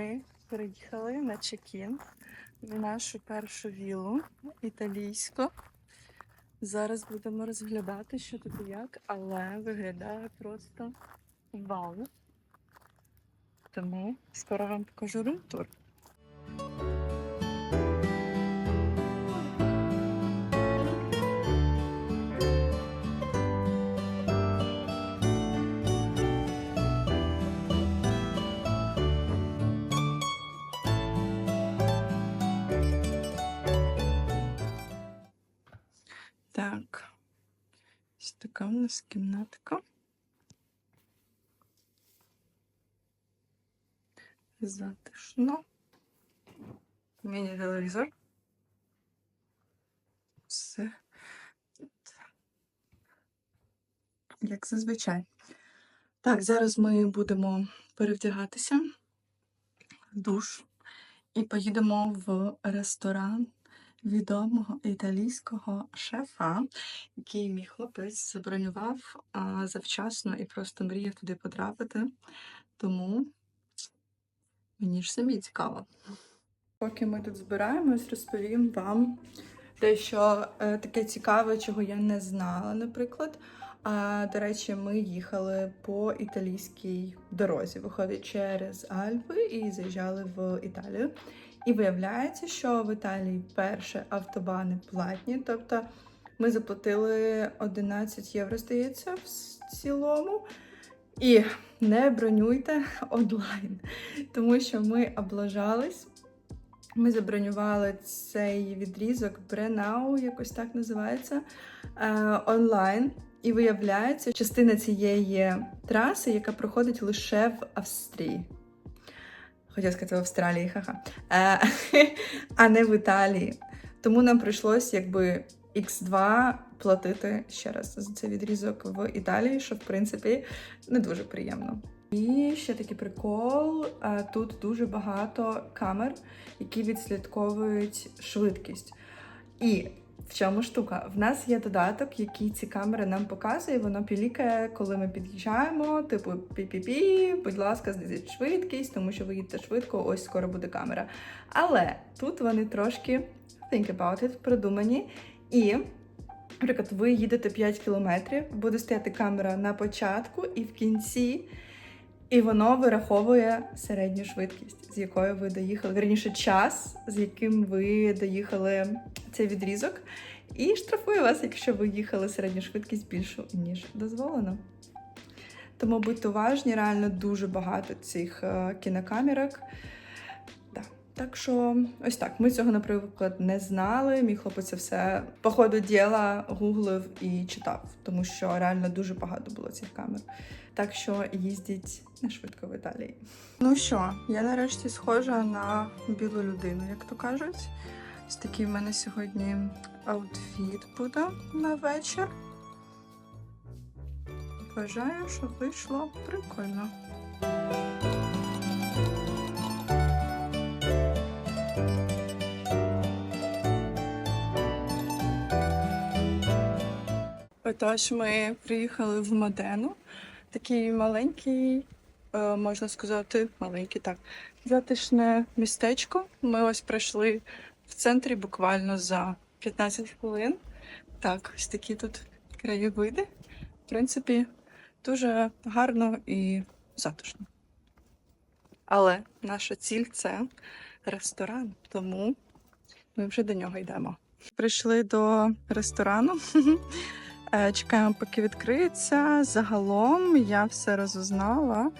Ми приїхали на чекін в нашу першу вілу італійську. Зараз будемо розглядати, що тут і як, але виглядає просто вау. Тому скоро вам покажу рум-тур. Так. Ось така у нас кімнатка. Затишно. Міні-телевізор. Все. Як зазвичай. Так, зараз ми будемо перевдягатися в душ і поїдемо в ресторан відомого італійського шефа, який мій хлопець забронював завчасно і просто мріяв туди потрапити. Тому мені ж самі цікаво. Поки ми тут збираємось, розповім вам дещо е, таке цікаве, чого я не знала, наприклад. А, до речі, ми їхали по італійській дорозі, виходить через Альпи і заїжджали в Італію. І виявляється, що в Італії перше автобани платні, тобто ми заплатили 11 євро, здається, в цілому. І не бронюйте онлайн, тому що ми облажались. Ми забронювали цей відрізок Бренау, якось так називається, е, онлайн. І виявляється, частина цієї траси, яка проходить лише в Австрії. Хотіла сказати в Австралії, ха-ха. Е, а не в Італії. Тому нам прийшлось якби X2 платити ще раз за цей відрізок в Італії, що в принципі не дуже приємно. І ще такий прикол: е, тут дуже багато камер, які відслідковують швидкість. І в чому штука? В нас є додаток, який ці камери нам показує, воно пілікає, коли ми під'їжджаємо, типу пі-пі-пі, будь ласка, знизіть швидкість, тому що ви їдете швидко, ось скоро буде камера. Але тут вони трошки think about it, продумані. І, наприклад, ви їдете 5 кілометрів, буде стояти камера на початку і в кінці. І воно вираховує середню швидкість, з якою ви доїхали, верніше час, з яким ви доїхали цей відрізок, і штрафує вас, якщо ви їхали середню швидкість більшу, ніж дозволено. Тому будьте уважні, реально дуже багато цих е, кінокамерок. Так що, ось так. Ми цього, наприклад, не знали. Мій хлопець це все по ходу діла гуглив і читав, тому що реально дуже багато було цих камер. Так що їздіть не швидко в Італії. Ну що, я нарешті схожа на білу людину, як то кажуть. Ось такий в мене сьогодні аутфіт буде на вечір. Вважаю, що вийшло прикольно. Отож, ми приїхали в Модену. Такий маленький, е, можна сказати, маленький так. Затишне містечко. Ми ось пройшли в центрі буквально за 15 хвилин. Так, ось такі тут краєвиди. В принципі, дуже гарно і затишно. Але наша ціль це ресторан, тому ми вже до нього йдемо. Прийшли до ресторану. Е, Чекаємо, поки відкриється. Загалом я все розузнала.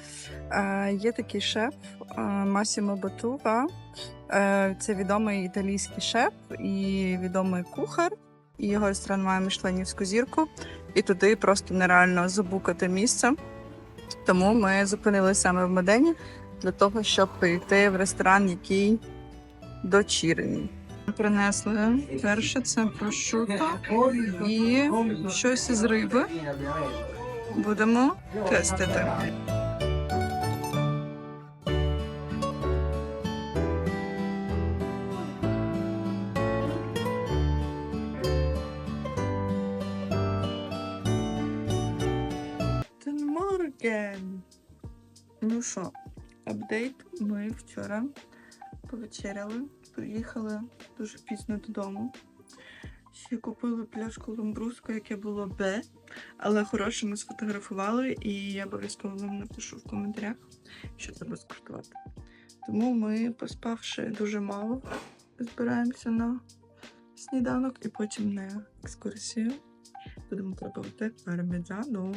Е, Є такий шеф е, Масімо Батува. Це відомий італійський шеф і відомий кухар. І його ресторан має мішленівську зірку. І туди просто нереально забукати місце. Тому ми зупинилися саме в Модені для того, щоб прийти в ресторан, який дочірній. Принесли перше це прошуто і щось із риби. Будемо тестити. Ну що, апдейт. Ми вчора повечеряли, приїхали дуже пізно додому. Ще купили пляшку ламбруску, яке було Б, але хороше ми сфотографували, і я обов'язково вам напишу в коментарях, що треба скуштувати. Тому ми, поспавши дуже мало, збираємося на сніданок і потім на екскурсію. Будемо пробувати пармезану.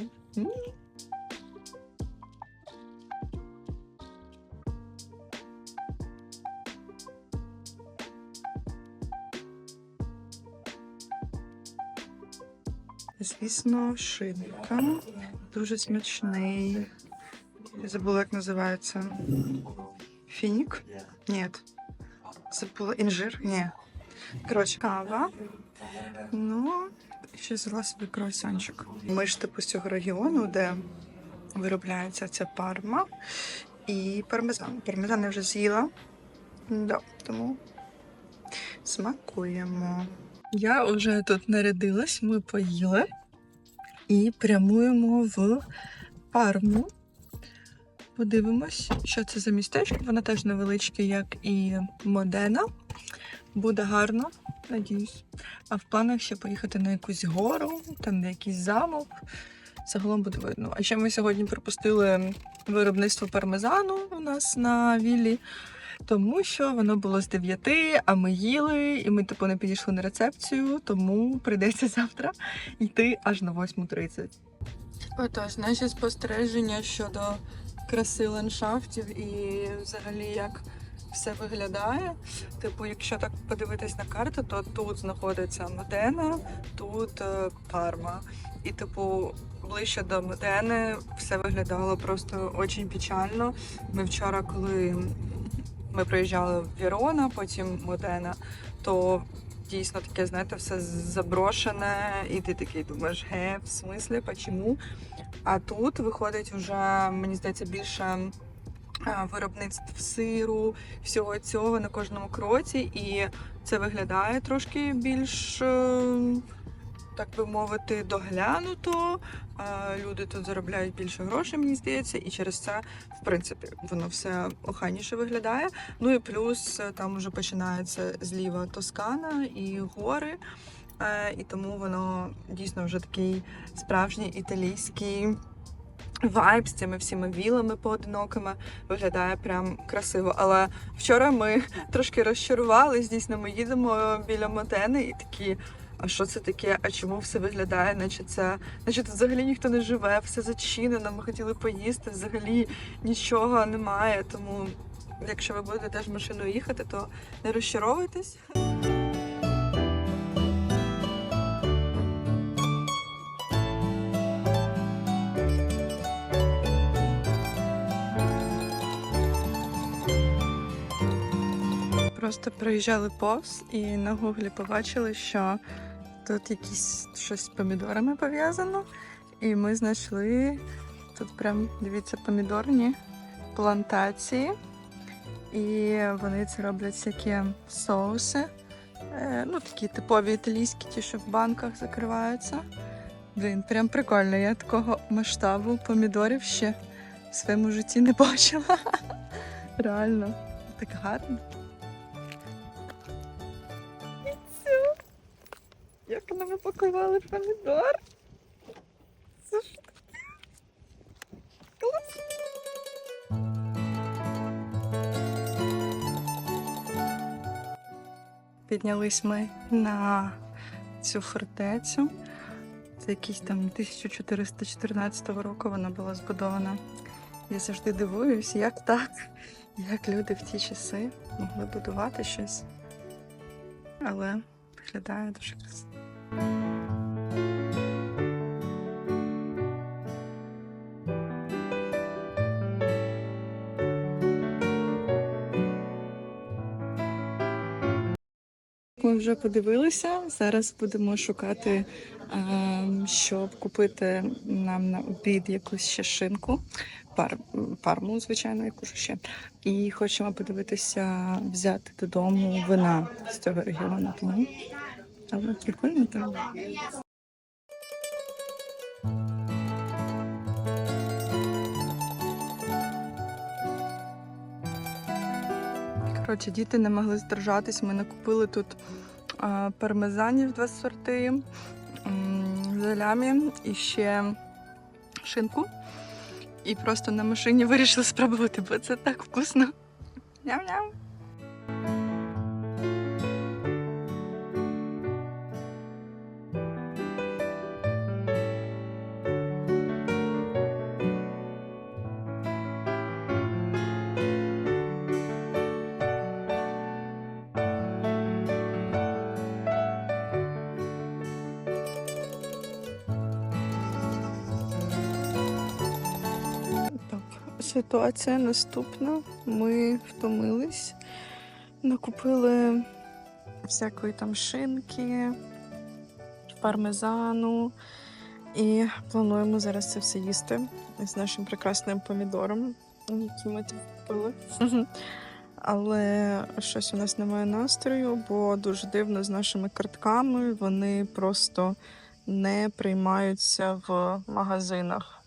Звісно, шинка. Дуже смачний. Я забула, як називається. Фінік? Ні. Забула інжир? Ні. Коротше, кава. Ну, ще взяла собі круасанчик. Ми ж типу з цього регіону, де виробляється ця парма і пармезан. Пармезан я вже з'їла. Да, тому смакуємо. Я вже тут нарядилась, ми поїли і прямуємо в парму. Подивимось, що це за містечко. Воно теж невеличке, як і Модена. Буде гарно, надіюсь. А в планах ще поїхати на якусь гору, там на якийсь замок. Загалом буде видно. А ще ми сьогодні пропустили виробництво пармезану у нас на віллі, тому що воно було з 9, а ми їли, і ми типу не підійшли на рецепцію, тому прийдеться завтра йти аж на 8.30. Отож, наші спостереження щодо краси ландшафтів і взагалі як все виглядає. Типу, якщо так подивитись на карту, то тут знаходиться Модена, тут е, Парма. І, типу, ближче до Модени все виглядало просто дуже печально. Ми вчора, коли ми приїжджали в Вірона, потім Модена, то дійсно таке, знаєте, все заброшене, і ти такий думаєш, ге, в смислі, почему? А тут виходить вже, мені здається, більше виробництв сиру, всього цього на кожному кроці, і це виглядає трошки більш, е, так би мовити, доглянуто. Люди тут заробляють більше грошей, мені здається, і через це, в принципі, воно все охайніше виглядає. Ну і плюс е, там вже починається зліва Тоскана і гори. Е, І тому воно дійсно вже такий справжній італійський вайб з цими всіма вілами поодинокими виглядає прям красиво. Але вчора ми трошки розчарувались. Дійсно, ми їдемо біля Мотени і такі. А що це таке? А чому все виглядає? Наче це, наче тут взагалі ніхто не живе, все зачинено. Ми хотіли поїсти, взагалі нічого немає. Тому, якщо ви будете теж машиною їхати, то не розчаровуйтесь. Просто проїжджали повз і на гуглі побачили, що тут якісь щось з помідорами пов'язано. І ми знайшли тут прям, дивіться, помідорні плантації. І вони це роблять всякі соуси. Е, ну, такі типові італійські, ті, що в банках закриваються. Блін, прям прикольно. Я такого масштабу помідорів ще в своєму житті не бачила. Реально, так гарно. Упакували помідор. Це ж? Клас. Піднялись ми на цю фортецю. Це якийсь там 1414 року вона була збудована. Я завжди дивуюсь, як так, як люди в ті часи могли будувати щось. Але виглядає дуже красиво. Ми вже подивилися. Зараз будемо шукати, ем, щоб купити нам на обід якусь ще шинку, пар, парму, звичайно, яку ж ще. І хочемо подивитися, взяти додому вина з цього регіону. Тому але прикольно так. Коротше, діти не могли здержатись. Ми накупили тут пармезанів два сорти, залямі і ще шинку. І просто на машині вирішили спробувати, бо це так вкусно. Ням-ням. Ситуація наступна. Ми втомились, накупили всякої там шинки, пармезану і плануємо зараз це все їсти з нашим прекрасним помідором, який ми тут купили. Але щось у нас немає настрою, бо дуже дивно з нашими картками. Вони просто не приймаються в магазинах.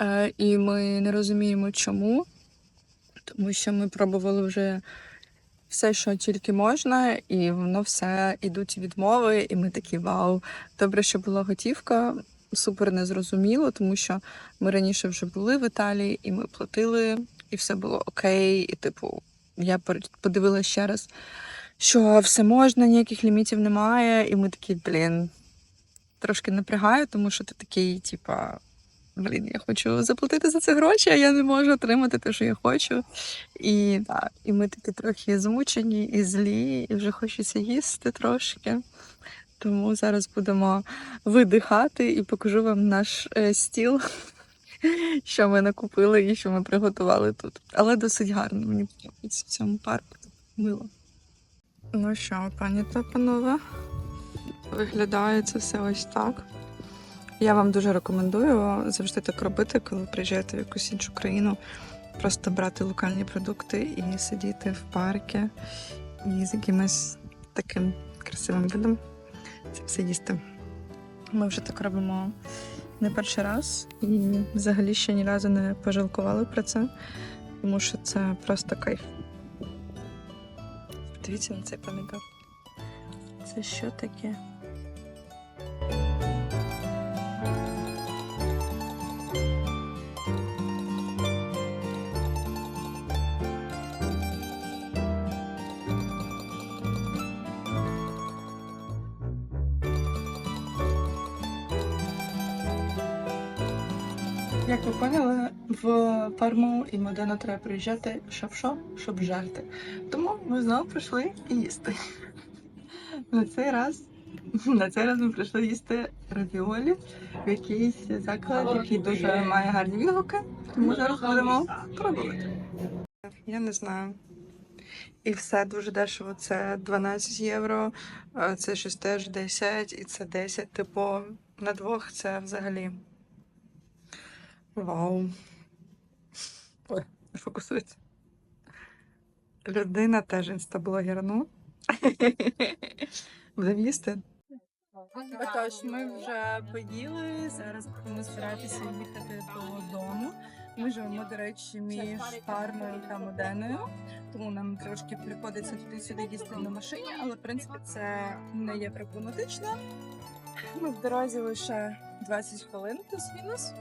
Е, і ми не розуміємо, чому. Тому що ми пробували вже все, що тільки можна, і воно все ідуть відмови, і ми такі вау. Добре, що була готівка. Супер незрозуміло, тому що ми раніше вже були в Італії, і ми платили, і все було окей. І, типу, я подивилася ще раз, що все можна, ніяких лімітів немає. І ми такі, блін, трошки напрягаю, тому що ти такий, типа, блін, я хочу заплатити за це гроші, а я не можу отримати те, що я хочу. І, так, і ми такі трохи змучені і злі, і вже хочеться їсти трошки. Тому зараз будемо видихати і покажу вам наш е, стіл, що ми накупили і що ми приготували тут. Але досить гарно мені подобається в цьому парку. Мило. Ну що, пані та панове, виглядає це все ось так. Я вам дуже рекомендую завжди так робити, коли приїжджаєте в якусь іншу країну. Просто брати локальні продукти і сидіти в парку і з якимось таким красивим видом це все їсти. Ми вже так робимо не перший раз і взагалі ще ні разу не пожалкували про це, тому що це просто кайф. Подивіться на цей помідор. Це що таке? Як ви поняли, в Парму і Модену треба приїжджати, щоб що? Щоб жарти. Тому ми знову прийшли їсти. На цей раз на цей раз ми прийшли їсти равіолі в якийсь заклад, який дуже має гарні відгуки. Тому зараз будемо пробувати. Я не знаю. І все дуже дешево. Це 12 євро, це щось теж 10, і це 10. Типу, на двох це взагалі. Вау. Ой, фокусується. Людина теж інстаблогер, ну. Будемо їсти. Тож, ми вже поїли, зараз будемо збиратися їхати додому. Ми живемо, до речі, між Пармою та Моденою, тому нам трошки приходиться туди-сюди їздити на машині, але в принципі це не є проблематично. Ми в дорозі лише 20 хвилин плюс-мінус.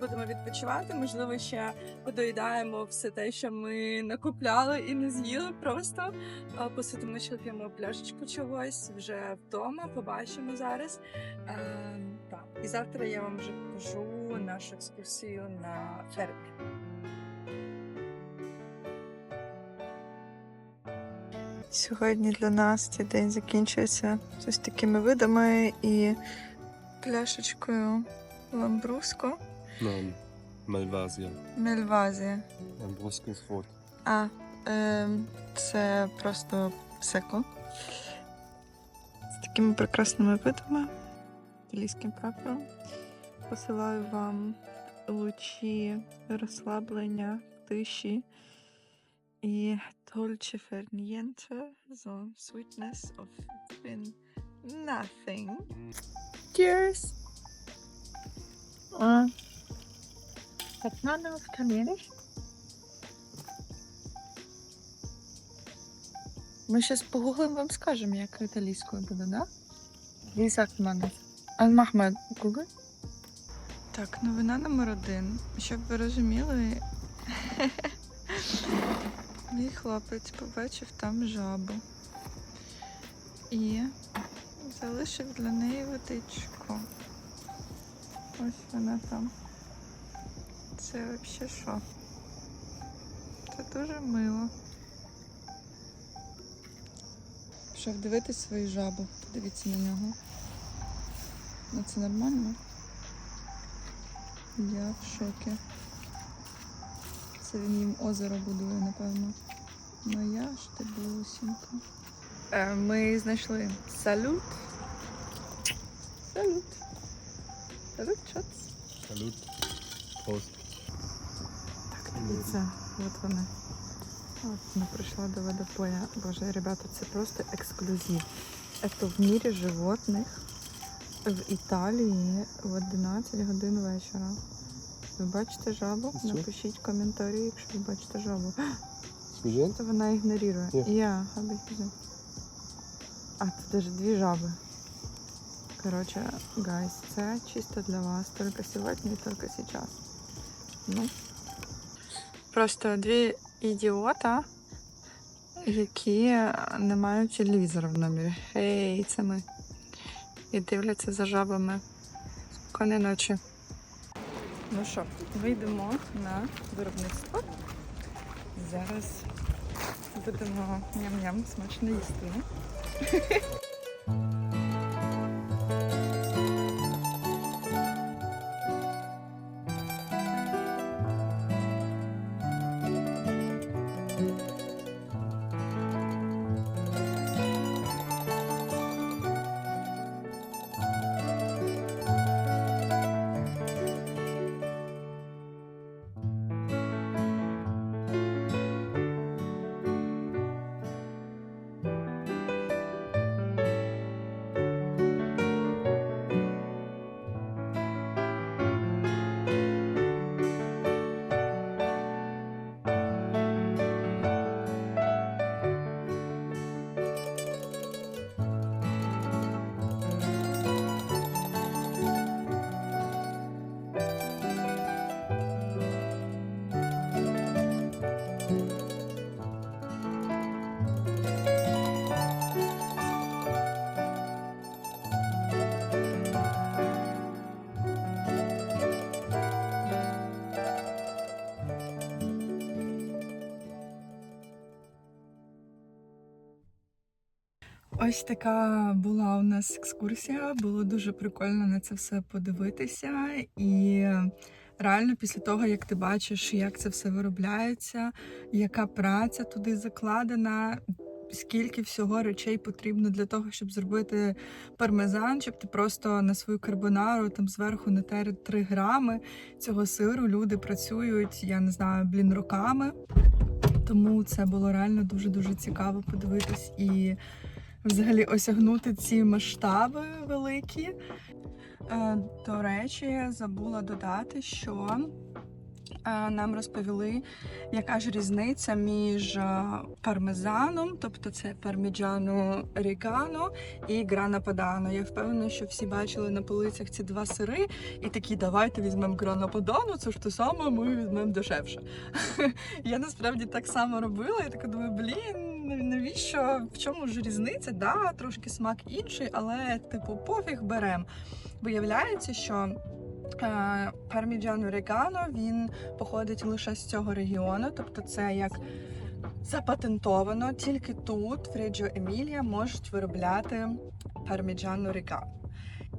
Будемо відпочивати. Можливо, ще подоїдаємо все те, що ми накупляли і не з'їли. Просто А, посидимо, ще п'ємо пляшечку чогось вже вдома. Побачимо зараз. Е, так. І завтра я вам вже покажу нашу екскурсію на фермі. Сьогодні для нас цей день закінчується з такими видами і пляшечкою ламбруско Nein, Malvasia. Мельвазія. Lambruscus А, ем, це просто секо. З такими прекрасними видами. Італійським прапором. Посилаю вам лучі розслаблення, тиші і dolce far niente, so sweetness of been nothing. Cheers! Tak, no, no, w Italienisch? Ми зараз погуглимо, вам скажемо, як італійською буде, да? Вісак мене. Аль-Махмед, гугл. Так, новина номер один. Щоб ви розуміли, мій хлопець побачив там жабу і залишив для неї водичку. Ось вона там. Це взагалі що? Це дуже мило. Пішов дивитись свою жабу. Подивіться на нього. Ну це нормально? Я в шокі. Це він їм озеро будує, напевно. Моя ж ти бусінка. Е, Ми знайшли салют. Салют. Салют, чац. Salut. Prost. Так, дивіться, от вони. От ми прийшла до водопоя. Боже, ребята, це просто ексклюзив. Це в мірі животних в Італії в 11 годин вечора. Ви бачите жабу? Що? Напишіть коментарі, якщо ви бачите жабу. Свіжен? Це вона ігнорує. Я, аби хізе. А, тут даже дві жаби. Короче, гайс, це чисто для вас. Только сьогодні і тільки сейчас. Ну. Просто дві ідіота, які не мають телевізора в номері. Гей, це ми. І дивляться за жабами. Спокійної ночі. Ну що, вийдемо на виробництво. Зараз будемо ням-ням смачно їсти. Ось така була у нас екскурсія. Було дуже прикольно на це все подивитися. І реально, після того, як ти бачиш, як це все виробляється, яка праця туди закладена, скільки всього речей потрібно для того, щоб зробити пармезан, щоб ти просто на свою карбонару там зверху натер 3 грами цього сиру. Люди працюють, я не знаю, блін, роками. Тому це було реально дуже дуже цікаво подивитись і взагалі осягнути ці масштаби великі. Е, До речі, я забула додати, що е, нам розповіли, яка ж різниця між е, пармезаном, тобто це парміджано рігано і грана падано. Я впевнена, що всі бачили на полицях ці два сири, і такі давайте візьмемо грана падано, це ж те саме, ми візьмемо дешевше. Я насправді так само робила. Я така думаю, блін, навіщо? В чому ж різниця? Да, трошки смак інший, але типу пофіг берем. Виявляється, що е, парміджано регано він походить лише з цього регіону, тобто це як запатентовано. Тільки тут, в Реджо Емілія, можуть виробляти парміджано регано.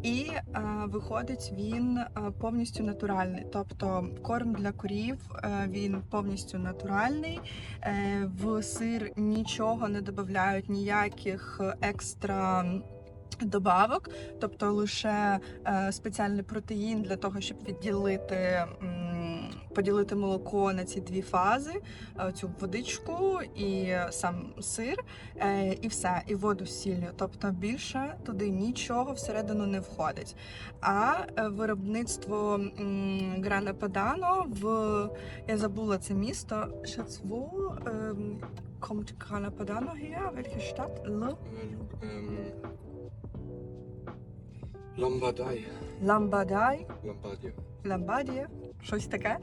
І е, виходить він е, повністю натуральний, тобто корм для корів е, він повністю натуральний. Е, в сир нічого не додають, ніяких екстра. Добавок, тобто лише е, спеціальний протеїн для того, щоб відділити м, поділити молоко на ці дві фази: е, цю водичку і сам сир, е, і все, і воду з сіллю. Тобто більше туди нічого всередину не входить. А е, виробництво Грана Падано в я забула це місто. Ähm, kommt Grana Padano her? Welche Stadt? L? Ähm, Lombardei. Ламбадай. Lombardia. Ламбадія, щось таке.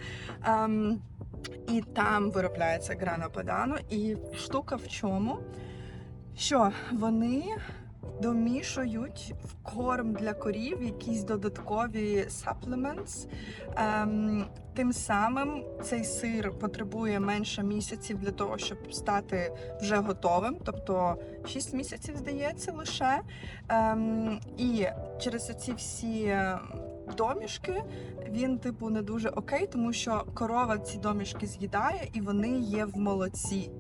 Ем, і там виробляється грана падано. І штука в чому? Що вони домішують в корм для корів якісь додаткові supplements. Ем, тим самим цей сир потребує менше місяців для того, щоб стати вже готовим, тобто 6 місяців здається лише. Ем, і через ці всі домішки він, типу, не дуже окей, тому що корова ці домішки з'їдає і вони є в молоці,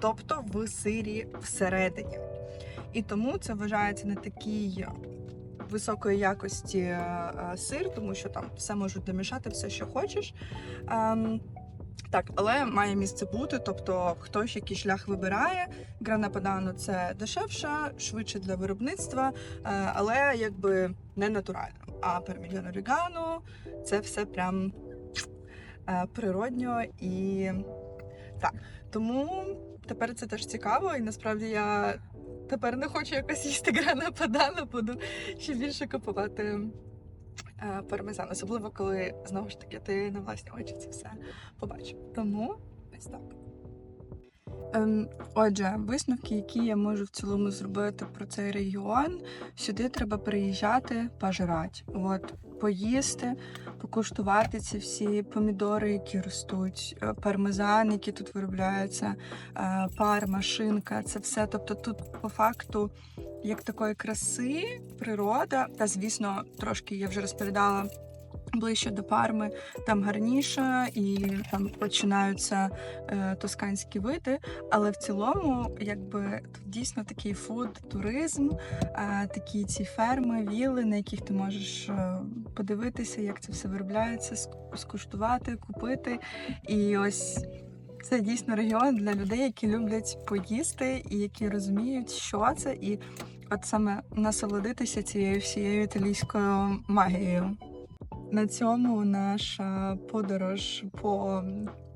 тобто в сирі всередині. І тому це вважається не такий високої якості е, сир, тому що там все можуть домішати, все, що хочеш. Так, але має місце бути, тобто хтось який шлях вибирає. Грана Падано це дешевше, швидше для виробництва, е, але якби не натурально. А Парміджано Регано це все прям е, природньо і так. Тому тепер це теж цікаво, і насправді я тепер не хочу якось їсти Грана Падано, буду ще більше купувати. Е, Пармезан, особливо коли знову ж таки ти на власні очі це все побачив. Тому ось так. Ем, отже, висновки, які я можу в цілому зробити про цей регіон, сюди треба приїжджати, пожирати. От, поїсти, покуштувати ці всі помідори, які ростуть, е, пармезан, які тут виробляються, е, парма, шинка, це все. Тобто тут по факту як такої краси, природа, та звісно, трошки я вже розповідала. Ближче до Парми, там гарніше, і там починаються е, тосканські види. Але в цілому, якби тут дійсно такий фуд-туризм, е, такі ці ферми, віли, на яких ти можеш е, подивитися, як це все виробляється, ск- скуштувати, купити. І ось це дійсно регіон для людей, які люблять поїсти і які розуміють, що це, і от саме насолодитися цією всією італійською магією. На цьому наша подорож по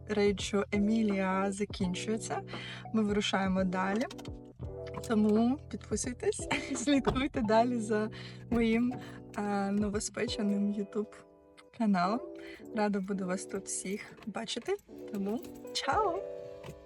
рейджу Емілія закінчується. Ми вирушаємо далі. Тому підписуйтесь, слідкуйте далі за моїм е, новоспеченим YouTube каналом. Рада буду вас тут всіх бачити. Тому чао!